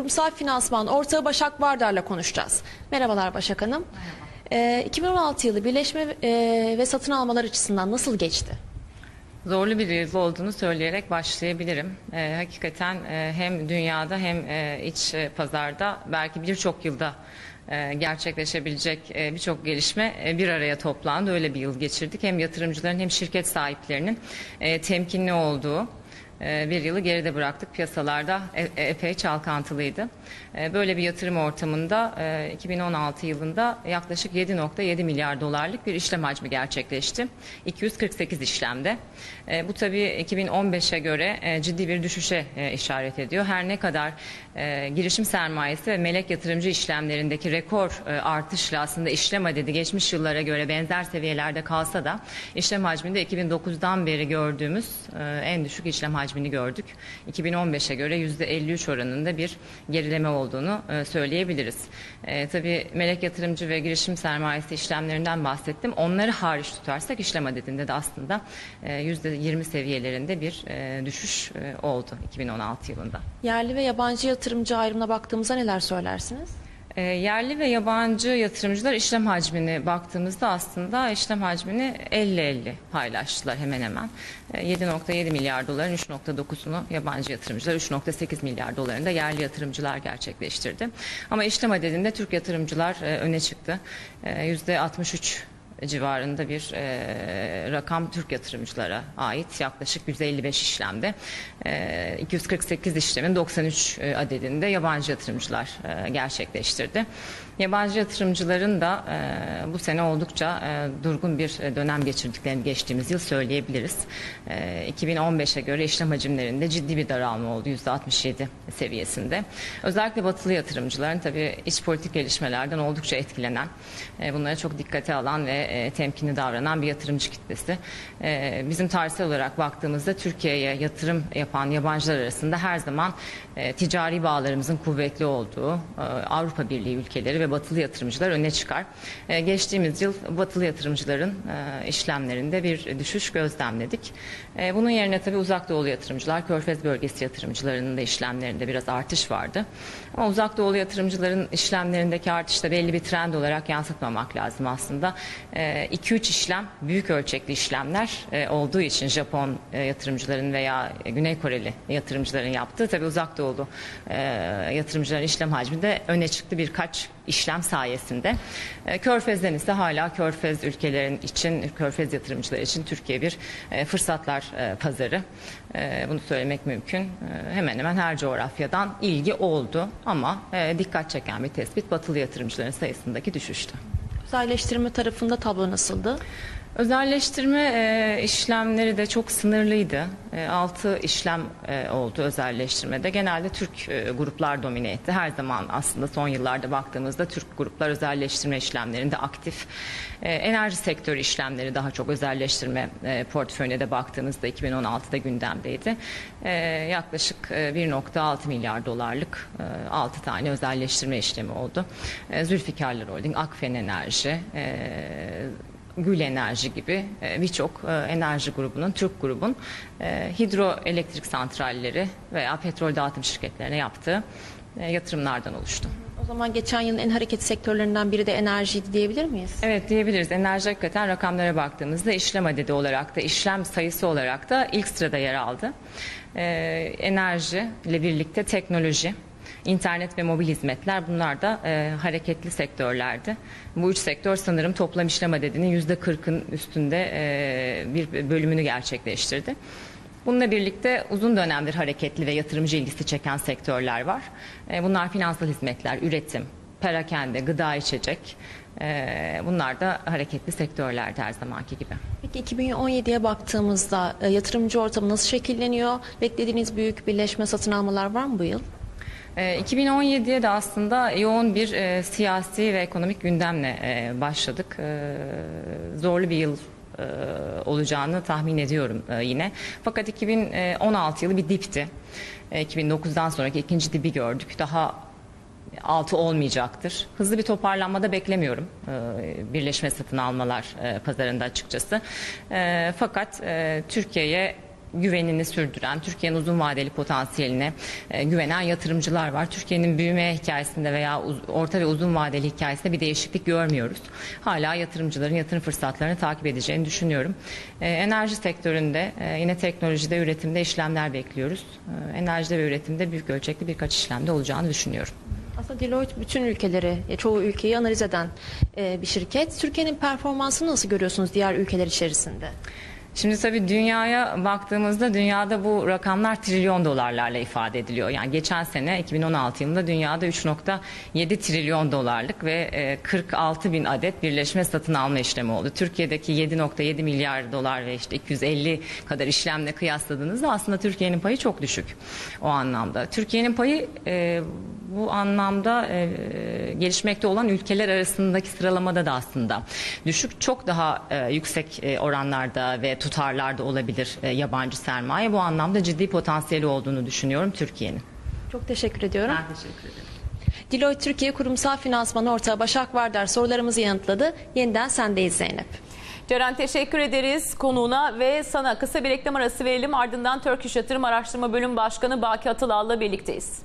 Kurumsal finansman ortağı Başak Vardar'la konuşacağız. Merhabalar Başak Hanım. Ee, 2016 yılı birleşme e, ve satın almalar açısından nasıl geçti? Zorlu bir yıl olduğunu söyleyerek başlayabilirim. Ee, hakikaten e, hem dünyada hem e, iç e, pazarda belki birçok yılda e, gerçekleşebilecek e, birçok gelişme e, bir araya toplandı. Öyle bir yıl geçirdik. Hem yatırımcıların hem şirket sahiplerinin e, temkinli olduğu e, bir yılı geride bıraktık. Piyasalarda e- e- epey çalkantılıydı. E, Böyle bir yatırım ortamında e, 2016 yılında yaklaşık 7.7 milyar dolarlık bir işlem hacmi gerçekleşti. 248 işlemde. E, Bu tabii 2015'e göre e, ciddi bir düşüşe e, işaret ediyor. Her ne kadar e, girişim sermayesi ve melek yatırımcı işlemlerindeki rekor e, artışla aslında işlem adedi geçmiş yıllara göre benzer seviyelerde kalsa da işlem hacminde 2009'dan beri gördüğümüz e, en düşük işlem hacmini gördük. 2015'e göre %53 oranında bir gerileme olduğunu e, söyleyebiliriz. E, tabii melek yatırımcı ve girişim sermayesi işlemlerinden bahsettim. Onları hariç tutarsak işlem adedinde de aslında e, %20 seviyelerinde bir e, düşüş e, oldu 2016 yılında. Yerli ve yabancı yatırımcı ayrımına baktığımızda neler söylersiniz? E, yerli ve yabancı yatırımcılar işlem hacmine baktığımızda aslında işlem hacmini 50-50 paylaştılar hemen hemen. E, 7.7 milyar doların 3.9'unu yabancı yatırımcılar, 3.8 milyar dolarını da yerli yatırımcılar gerçekleştirdi. Ama işlem adedinde Türk yatırımcılar e, öne çıktı. E, %63 civarında bir e, rakam Türk yatırımcılara ait yaklaşık 155 işlemde. E, 248 işlemin 93 adedinde yabancı yatırımcılar e, gerçekleştirdi. Yabancı yatırımcıların da e, bu sene oldukça e, durgun bir dönem geçirdiklerini geçtiğimiz yıl söyleyebiliriz. E, 2015'e göre işlem hacimlerinde ciddi bir daralma oldu %67 seviyesinde. Özellikle batılı yatırımcıların tabii iç politik gelişmelerden oldukça etkilenen, e, bunlara çok dikkate alan ve e, temkinli davranan bir yatırımcı kitlesi. E, bizim tarihsel olarak baktığımızda Türkiye'ye yatırım yapan yabancılar arasında her zaman e, ticari bağlarımızın kuvvetli olduğu Avrupa Birliği ülkeleri ve batılı yatırımcılar öne çıkar. Geçtiğimiz yıl batılı yatırımcıların işlemlerinde bir düşüş gözlemledik. Bunun yerine tabii uzak doğulu yatırımcılar, Körfez bölgesi yatırımcılarının da işlemlerinde biraz artış vardı. Ama uzak doğulu yatırımcıların işlemlerindeki artışta belli bir trend olarak yansıtmamak lazım aslında. 2-3 işlem büyük ölçekli işlemler e, olduğu için Japon e, yatırımcıların veya Güney Koreli yatırımcıların yaptığı tabii uzak doğulu e, yatırımcıların işlem hacmi de öne çıktı birkaç işlem sayesinde. E, Körfez'den ise hala Körfez ülkelerin için, Körfez yatırımcıları için Türkiye bir e, fırsatlar e, pazarı. E, bunu söylemek mümkün. E, hemen hemen her coğrafyadan ilgi oldu ama e, dikkat çeken bir tespit batılı yatırımcıların sayısındaki düşüştü. Özelleştirme tarafında tablo nasıldı? Özelleştirme e, işlemleri de çok sınırlıydı. E, 6 işlem e, oldu özelleştirmede. Genelde Türk e, gruplar domine etti. Her zaman aslında son yıllarda baktığımızda Türk gruplar özelleştirme işlemlerinde aktif. E, enerji sektörü işlemleri daha çok özelleştirme e, portföyüne de baktığımızda 2016'da gündemdeydi. E, yaklaşık e, 1.6 milyar dolarlık e, 6 tane özelleştirme işlemi oldu. E, Zülfikarlar Holding, Akfen Enerji, e, Gül Enerji gibi e, birçok e, enerji grubunun, Türk grubun e, hidroelektrik santralleri veya petrol dağıtım şirketlerine yaptığı yatırımlardan oluştu. O zaman geçen yılın en hareketli sektörlerinden biri de enerjiydi diyebilir miyiz? Evet diyebiliriz. Enerji hakikaten rakamlara baktığımızda işlem adedi olarak da işlem sayısı olarak da ilk sırada yer aldı. Enerji ile birlikte teknoloji, İnternet ve mobil hizmetler bunlar da e, hareketli sektörlerdi. Bu üç sektör sanırım toplam işlem adedinin yüzde kırkın üstünde e, bir bölümünü gerçekleştirdi. Bununla birlikte uzun dönemdir hareketli ve yatırımcı ilgisi çeken sektörler var. E, bunlar finansal hizmetler, üretim, perakende, gıda içecek. E, bunlar da hareketli sektörlerdi her zamanki gibi. Peki 2017'ye baktığımızda e, yatırımcı ortamı nasıl şekilleniyor? Beklediğiniz büyük birleşme satın almalar var mı bu yıl? E, 2017'ye de aslında yoğun bir e, siyasi ve ekonomik gündemle e, başladık. E, zorlu bir yıl e, olacağını tahmin ediyorum e, yine. Fakat 2016 yılı bir dipti. E, 2009'dan sonraki ikinci dibi gördük. Daha altı olmayacaktır. Hızlı bir toparlanmada beklemiyorum e, birleşme satın almalar e, pazarında açıkçası. E, fakat e, Türkiye'ye güvenini sürdüren, Türkiye'nin uzun vadeli potansiyeline e, güvenen yatırımcılar var. Türkiye'nin büyüme hikayesinde veya orta ve uzun vadeli hikayesinde bir değişiklik görmüyoruz. Hala yatırımcıların yatırım fırsatlarını takip edeceğini düşünüyorum. E, enerji sektöründe e, yine teknolojide, üretimde işlemler bekliyoruz. E, enerjide ve üretimde büyük ölçekli birkaç işlemde olacağını düşünüyorum. Aslında Deloitte bütün ülkeleri, e, çoğu ülkeyi analiz eden bir şirket. Türkiye'nin performansını nasıl görüyorsunuz diğer ülkeler içerisinde? Şimdi tabii dünyaya baktığımızda dünyada bu rakamlar trilyon dolarlarla ifade ediliyor. Yani geçen sene 2016 yılında dünyada 3.7 trilyon dolarlık ve e, 46 bin adet birleşme satın alma işlemi oldu. Türkiye'deki 7.7 milyar dolar ve işte 250 kadar işlemle kıyasladığınızda aslında Türkiye'nin payı çok düşük o anlamda. Türkiye'nin payı e, bu anlamda e, gelişmekte olan ülkeler arasındaki sıralamada da aslında düşük. Çok daha e, yüksek e, oranlarda ve tutarlarda olabilir e, yabancı sermaye. Bu anlamda ciddi potansiyeli olduğunu düşünüyorum Türkiye'nin. Çok teşekkür ediyorum. Ben teşekkür ederim. Deloitte Türkiye Kurumsal Finansman Ortağı Başak Vardar sorularımızı yanıtladı. Yeniden sendeyiz Zeynep. Ceren teşekkür ederiz konuğuna ve sana kısa bir reklam arası verelim. Ardından Turkish Yatırım Araştırma Bölüm Başkanı Baki Atılal'la birlikteyiz.